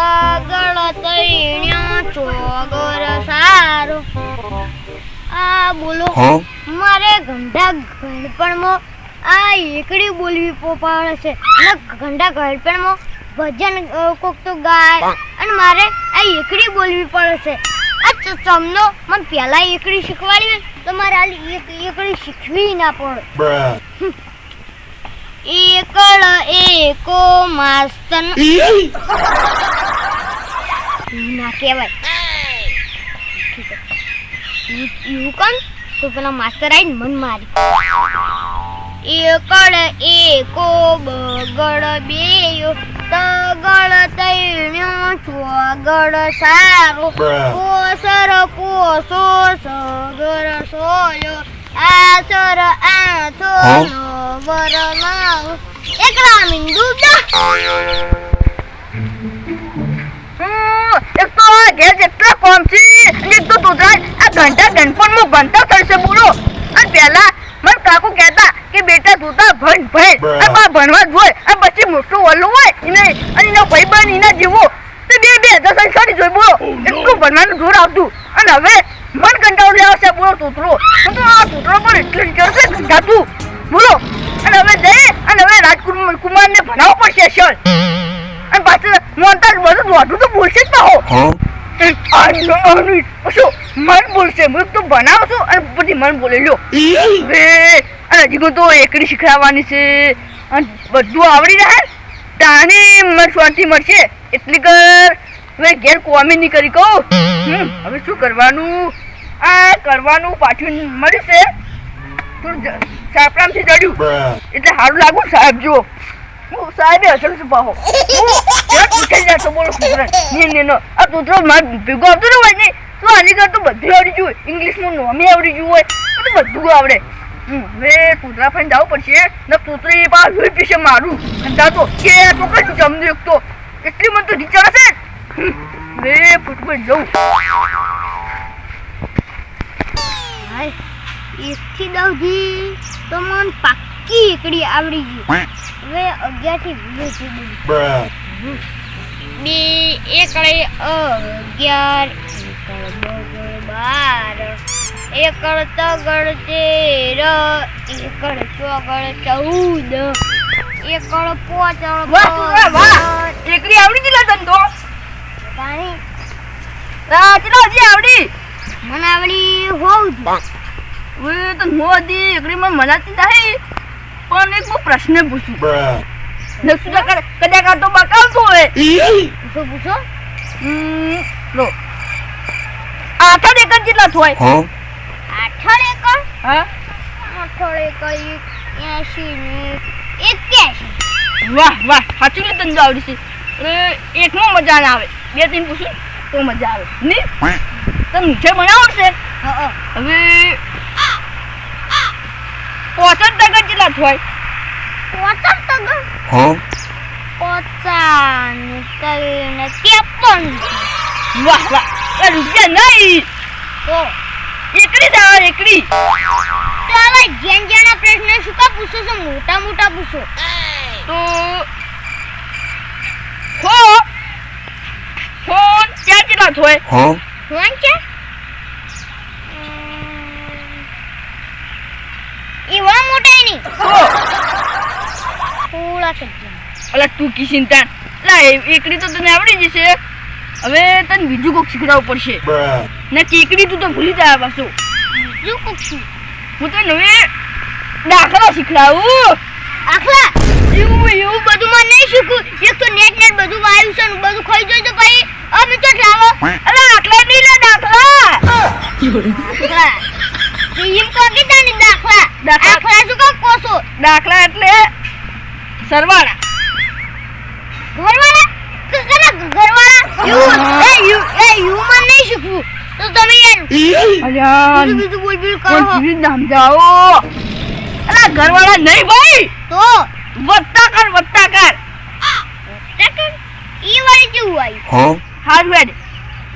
તગડ તૈણ્યો ચોગર સારો. આ બોલો મારે ગંડા ગણપણમાં આ એકડી બોલવી પોપાડે છે. અને ગંડા ગણપણમાં ભજન કોક તો ગાય અને મારે આ એકડી બોલવી પડે છે. આ ચમનો મને પહેલા એકડી શીખવાડી તો મારે આ એકડી શીખવી ના પડે. એકળ એકો માસ્તન. ના કહેવાય. એવું કોણ તો પેલા માસ્તર આવીને મન મારી. એકળ એકો બગડ બેયો. તગળ તૈણ્યો ચોગડ સારો. કોસર કોસો સગર સોયો. આસર આથો નાવ એકલા મિંદુ એક તો આ ઘેર જેટલા કોમ છે અને એક તો તું આ ઘંટા ગણપણમાં ભણતા થશે બોલો. અને પહેલા મને કાકુ કહેતા કે બેટા તું તો ભણ ભણ. બા ભણવા જ હોય. અને પછી મોટું ઓલું હોય. એને અને એનો બન એના જેવો. તો બે બે હજાર સંસારી જોઈ બોલો. એટલું ભણવાનું જોર આવતું. અને હવે મન કંટાળો લેવશે બોલો તૂતરો. તો આ તૂતરો પણ એટલું ચડશે ગંધાતું બોલો. હવે ને કુમારને પડશે સર અને પાછું મોન્ટા બધું દોઢું તો બોલશે જ ના હો. શું મન બોલશે? હું તો બનાવું છું અને પછી મન બોલે. લો અને હજી તો એકડી શીખડાવવાની છે. અને બધું આવડી જાય તાની મને શાંતિ મળશે. એટલી કર. હવે ઘેર કોમી નહીં કરી કહું. હવે શું કરવાનું? આ કરવાનું પાછું મળશે. થોડું સાપડામથી ચડ્યું. એટલે સારું લાગુ સાહેબ જો હું સાહેબે અસલ છું પાહો? હું જરાક પૂછાઈ જાય તો બોલો ને ને નો. આ કૂતરો માર ભેગો આવતો ને હોય ને તો આની કર તો બધું આવડી ગયું ઇંગ્લિશનું નોમે આવડી ગયું હોય. તો બધું આવડે. હવે કૂતરા ફાઈને જવું પડશે. ને કૂતરી પા લોહી પીશે મારું. કંટા તો કે તો કઈ જમનું એક તો એટલી મને તો છે હમ, હવે ફૂટબોલ જવું હાય. એકથી દવથી તો મન પાક્કી એકડી આવડી ગઈ હવે અગિયારથી સુધી બે એકડે અગિયાર બાર એકડ તગડ તેર એકડ ચોગડ ચૌદ એકડ પોચડ એકડી આવડી ગઈ તો. પાણી હજી આવડી. મને આવડી હોવ હવે તો નો હતી મનાતી નહીં. પણ એક હું પ્રશ્ન પૂછું. Bruh. કદાચ કદાચ આ તો બકાવતું હોય. પૂછો પૂછો. લો. આઠા એકર જેટલા થોય આઠળ એકડ હા? આઠળ એકડ એસી ને એક્યાસી વાહ વાહ. સાચું લે તને આવડી છે અરે એકમાં મજા ના આવે. બે ત્રણ પૂછું તો મજા આવે. ને તને મીઠે છે હવે પોચડ ટકા જેટલા થોય પોચડ તગડ? પચાસ ત્રણ ત્રેપન. વાહ વાહ. રૂપિયા નહીં. તો? એકડી જ આવે એકડી ચાલો જેન જેના પ્રશ્ન શું કા પૂછો છો મોટા મોટા પૂછો. તો? હો? ફોન ક્યાં કેટલા થાય કોણ ફોન એવા મોટા નહીં. હો. થોડા કેટલા અલા તું કી ચિંતા લા એકડી તો તને આવડી જશે. હવે તને બીજું કોક શીખડાવવું પડશે. Bruh. કેકડી તું તો ભૂલી જાય પાછું. બીજું કોક શું? હું તને હવે દાખલા શીખડાવું. આખલા એવું એવું બધું મને નહીં શીખવું એક તો નેટ નેટ બધું વાયુ છે બધું ખાઈ તો ભાઈ. અમે તો લાવો અલા આટલા નહીં લે દાખલા. દાખલા એમ તને દાખલા. દાખલા. દાખલા શું કહો કોસો દાખલા એટલે સરવાળા. ઘરવાળા? ક- ઘરવાળા? એવું એ યુ એ યુ મને નહીં શીખવું. તો તમે યાર અલ્યા બીજું બીજું બોલ બોલ કરો જીવી નામ જાઓ અલા ઘરવાળા નહીં ભાઈ. તો? વત્તા કર વત્તા કર. ટકર ઈ વાળી કેવું આવ્યું હારું હેડ.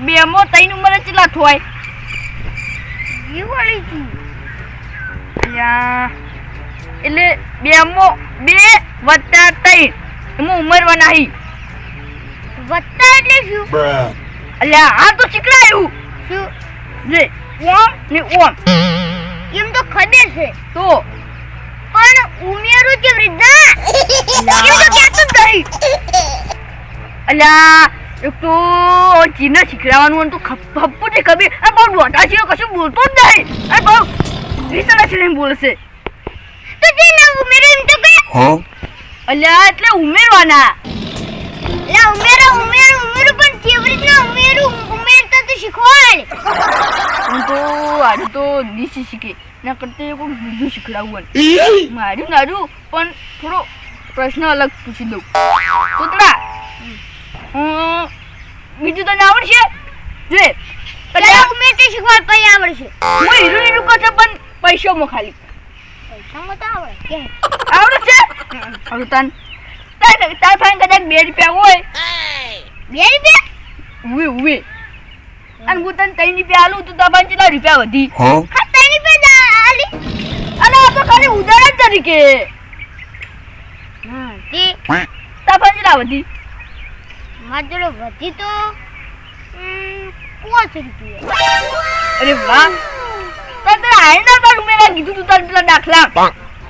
બે મો તૈન ઉંમરે કેટલા થોય ઈ વાળી કેવું એટલે બે મો બે વત્તા તૈન એમાં ઉંમર વનાહી વત્તા એટલે શું. અલ્યા આ તો ચીકણાયું શું? જે ઓમ ને ઓમ. એમ તો ખબર છે. તો? પણ ઉમેરું છે વૃદ્ધા એમ તો ક્યાં જ થઈ અલ્યા એક તો ચીને શીખડાવવાનું અને તું ખપ્પુ છે કબીર આ બહુ ડોટા છે કશું બોલતો જ નહીં. આ બહુ રીતના છે બોલશે. તો જે ના ઉમેરું એમ તો કે? અલ્યા એટલે ઉમેરવાના. લા ઉમેરો ઉમેરો ઉમેરો પણ કેવી રીતના ઉમેરું? ઉમેરતા તો શીખવાડ. હું તો આડું તો નીચે શીખે. ના કરતા કોઈ બીજું શીખડાવવું મારું નારું પણ થોડો પ્રશ્ન અલગ પૂછી દઉં. હમ, બીજું તને આવડશે? જે. ચાલો ઉમેરતા શીખવાડ પછી આવડશે. હું હીરો પણ ખાલી. પૈસામાં તો આવડે. કે? આવડે છે હવે તન તાર ફાઈન કદાચ બે રૂપિયા હોય. બે રૂપિયા? ઉવે ઉવે. અને હું તને ત્રણ રૂપિયા આલું તો તાર કેટલા રૂપિયા વધી? હા? ત્રણ રૂપિયા આલી. અને આ તો ખાલી ઉદાહરણ તરીકે. હા તે તાર કેટલા વધી? મારી વધી તો પાંચ રૂપિયા અરે વાહ. તાર તારે આઈના તક ઉમેરા કીધું તું તાર પેલા દાખલા.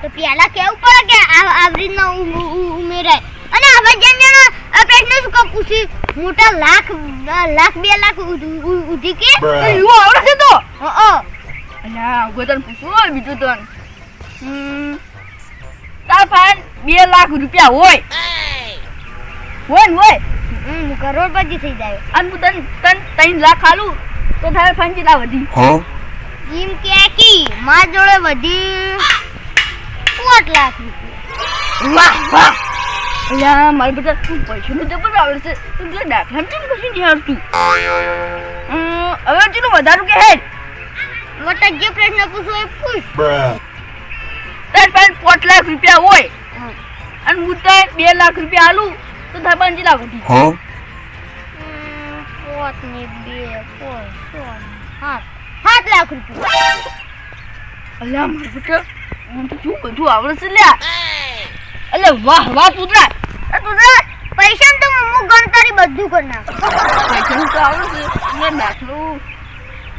તો પેલા કેવું પડે કે આ આવી રીતના ઉ- ઉ- ઉ- ઉમેરાય. અને હવે જેમ જેમ આ પ્રશ્ન શું કહું પૂછી મોટા લાખ લાખ બે લાખ ઉધી કે? તો એવું આવડે છે તો. અ. અલ્યા હું તને પૂછું હોય બીજું તો. હમ, તાર પાસે બે લાખ રૂપિયા હોય. હોય ને હોય. હું કરોડપતિ થઈ જાય. અને હું તન તન ત્રણ લાખ આલું તો તારે ફાઈન કેટલા વધી? એમ કે કી મારી જોડે વધી પાંચ લાખ વાહ વાહ! અલ્યા મારા બધા તું પૈસાનું જબર આવડે છે તું પેલા દાખલા કેમ કશું નહીં આવડતું? હવે ચેલું વધારું કે હે મોટા જે પ્રશ્ન પૂછો એ પૂછ. તાર પાસે પાંચ લાખ રૂપિયા હોય. અને હું તો બે લાખ રૂપિયા આલું તો પાસે કેટલા વધી Huh? હમ, પાંચ ને બે છ ને સાત. સાત લાખ રૂપિયા. અલ્યા મારા બેટા મને તો શું બધું આવડે છે લ્યા. અલે વાહ વાહ કૂતરા એ કૂતરા પૈસા તો હું ગણતરી બધું કરી નાખું. પૈસાનું તો આવડે છે મેં દાખલો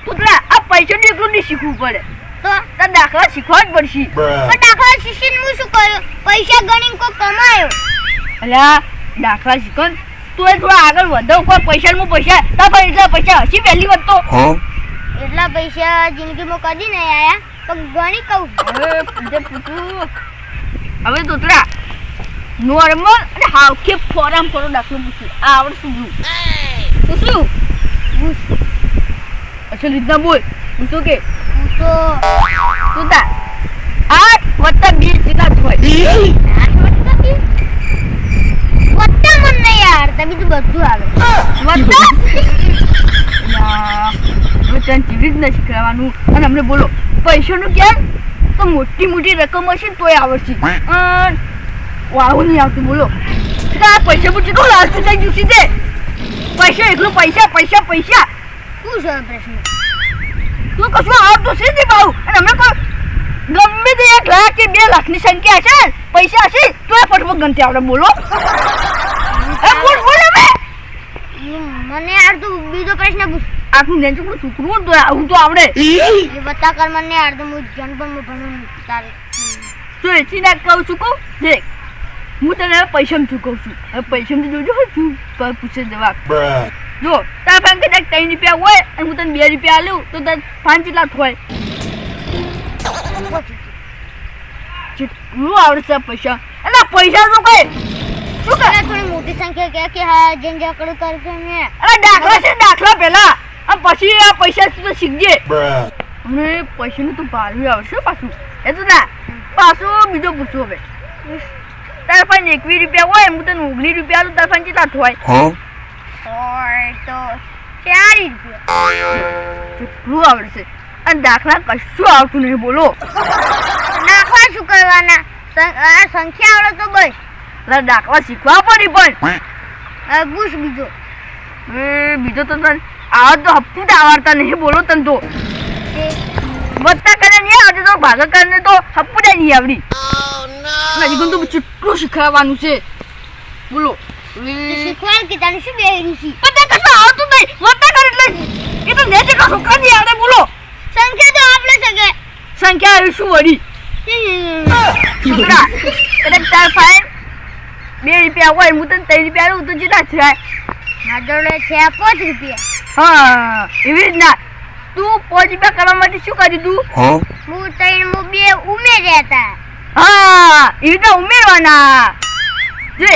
કૂતરા આ પૈસાનું એકલું નહીં શીખવું પડે. તો તાર દાખલા શીખવા જ પડશે. પણ દાખલા શીખીને હું શું કર્યું? પૈસા ગણીને કોઈ કમાયો. અલ્યા દાખલા શીખો તું એ થોડા આગળ વધો કોઈ પૈસાનું પૈસા તાર પાસે એટલા પૈસા હસી પહેલી વધતો એટલા પૈસા જિંદગીમાં કદી નહીં આયા પણ ગણી કહું. હવે પૂછે પૂછું. હવે તોતરા નોર્મલ અને હાવખે ફોરામ ફોરો દાખલો પૂછું. આ આવડે શું તું? શું? અચ્છા રીતના બોલ. પૂછો કે હું તો તું તાર. આઠ વત્તા બે કેટલા થાય આઠ વત્તા બે? વત્તા મને નહીં આવડતા બીજું બધું આવે. વત્તા હવે તને જીવી જ નથી કરવાનું. અને અમને બોલો પૈસાનું કેમ તો મોટી મોટી રકમ હશે ને તોય આવડશે આવું નહીં આવતું બોલો. તો આ પૈસા પૂછી તો લાલતું થઈ ગયું છે? પૈસા એકલું પૈસા પૈસા પૈસા. શું છે પ્રશ્ન? તું કશું આવડતું છે ને ભાવ અને અમે કોઈ ગમે તે એક લાખ કે બે લાખની સંખ્યા હશે પૈસા હશે તો એ ફટફટ ગણતી આવડે બોલો. મને અડધું બીજો પ્રશ્ન પૂછ. આખું નેચું છોકરું ને તો આવું તો આવડે. એ બતા કર મને અડધું હું જન્મ ભણું તારે. તો એથી ના કહું છું કહું. દેખ હું તને પૈસા પૈસામાં ચૂકવું છું? હવે પૈસામાં જોજો છું. પર પૂછે જવાબ. જો તારા પાસે કદાચ ત્રણ રૂપિયા હોય અને હું તને બે રૂપિયા આલું તો તાર પાંચ કેટલા હોય. જેટલું આવડે છે પૈસા? એટલે પૈસા નું કઈ? શું કરે થોડી મોટી સંખ્યા કે કે હા જેન જાકડું કરકે ને અરે દાખલા છે દાખલા પહેલા અને પછી આ પૈસા તું તો શીખજે. અને પૈસાનું તું ભાડું આવશે પાછું. એ તો ના પાછું બીજો પૂછું હવે. તાર પાસે એકવીસ રૂપિયા હોય હું તને ઓગણી રૂપિયા આલું તારા પાસે કેટલા થાય હોય તો ચારી રૂપિયા. જેટલું આવડશે. અને દાખલા કશું આવતું નહીં બોલો. નાખવા શું કરવાના? આ સંખ્યા આવડે તો બસ. એટલે દાખલા શીખવા પડી પણ. પૂછ બીજો. એ બીજો તો તને આ તો હપ્પુ આવડતા નહીં બોલો તને તો. વત્તા કરે નહીં આવડે તો ભાગા કરીને તો હપ્પુ જ નહીં આવડી. હજી તો કેટલું શીખવાડવાનું છે. બોલો. શીખવાડ કે તને શું બેહરી છે? પણ તે કશું આવતું નહીં. વાતા કરે એટલે એ તો ને જેટલા છોકરા ની આવડે બોલો. સંખ્યા તો આપણે શકે સંખ્યા શું વળી? છોકરા તાર ફાઈન બે રૂપિયા હોય હું તને ત્રણ રૂપિયા આલું તો જેટલા થાય. મારા છે પાંચ રૂપિયા. હા એવી રીતના. તું પાંચ રૂપિયા કરવા માટે શું કર્યું તું હું? ત્રણ હું બે ઉમેર્યા હતા. હા એવી રીતના ઉમેરવાના. જે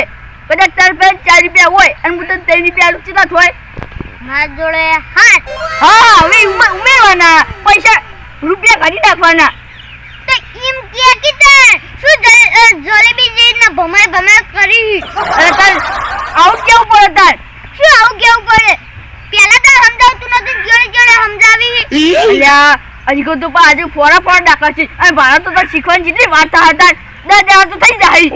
કદાચ તાર પાસે ચાર રૂપિયા હોય અને હું તને ત્રણ રૂપિયા આલું થાય. મારા જોડે હાથ. હા હવે ઉમેરવાના. પૈસા રૂપિયા કાઢી નાખવાના. તો એમ કે કે શું જલેબી જેના ભમાય ભમાય કરી? અરે તાર આવું કેવું પડે તાર? શું આવું કેવું પડે? પેલા તો સમજાવતું નતું જોડે જોડે સમજાવી. અલ્યા હજી કહું તો પણ આજે ફોરા ફોરા ડાકા છે. અને ભારત તો તાર શીખવાની જેટલી વાર્તા હતા દસ હજાર તો થઈ જાય.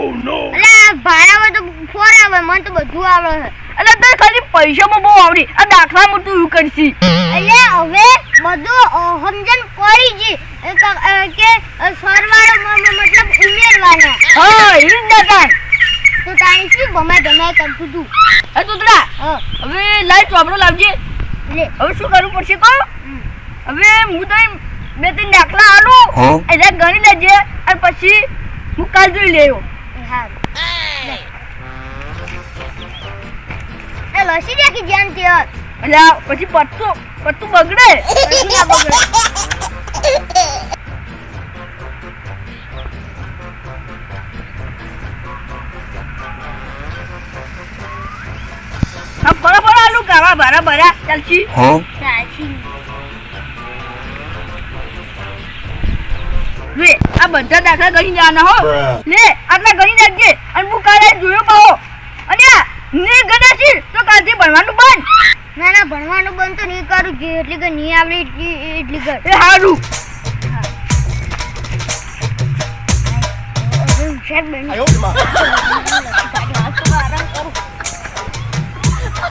એટલે ભાડામાં તો ફોરા આવે મને તો બધું આવડે છે. એટલે તારે ખાલી પૈસામાં બહુ આવડી. આ દાખલા તું એવું કરશી. અલે હવે બધું સમજણ પડી ગઈ. એ ક- કે સરવાળો મતલબ ઉમેરવાના. હા તો તાણી શું ભમાય ભમાય કરતું તું એ હવે લાઈટ ચોપડો લાવજે. લે હવે શું કરવું પડશે કહો? હવે હું તો બે ત્રણ દાખલા આલું એટલે ગણી લેજે અને પછી હું કાલ જોઈ લેયો એ એ લસી રાખી ધ્યાનથી એટલે આ પછી પત્તું પત્તું બગડે. ના બગડે? કાવા ભરા ભરા ચાલશી લે આ બધા દાખલા ગણી જવાના હો. લે આટલા ગણી નાખજે અને હું કાલે જોયો પાહો અને ને ગણાશી તો કાલથી ભણવાનું બંધ. ના ના ભણવાનું બંધ તો નહીં કરું. જે એટલી કે નહીં આવડે એટલી એટલી કર. એ હારું.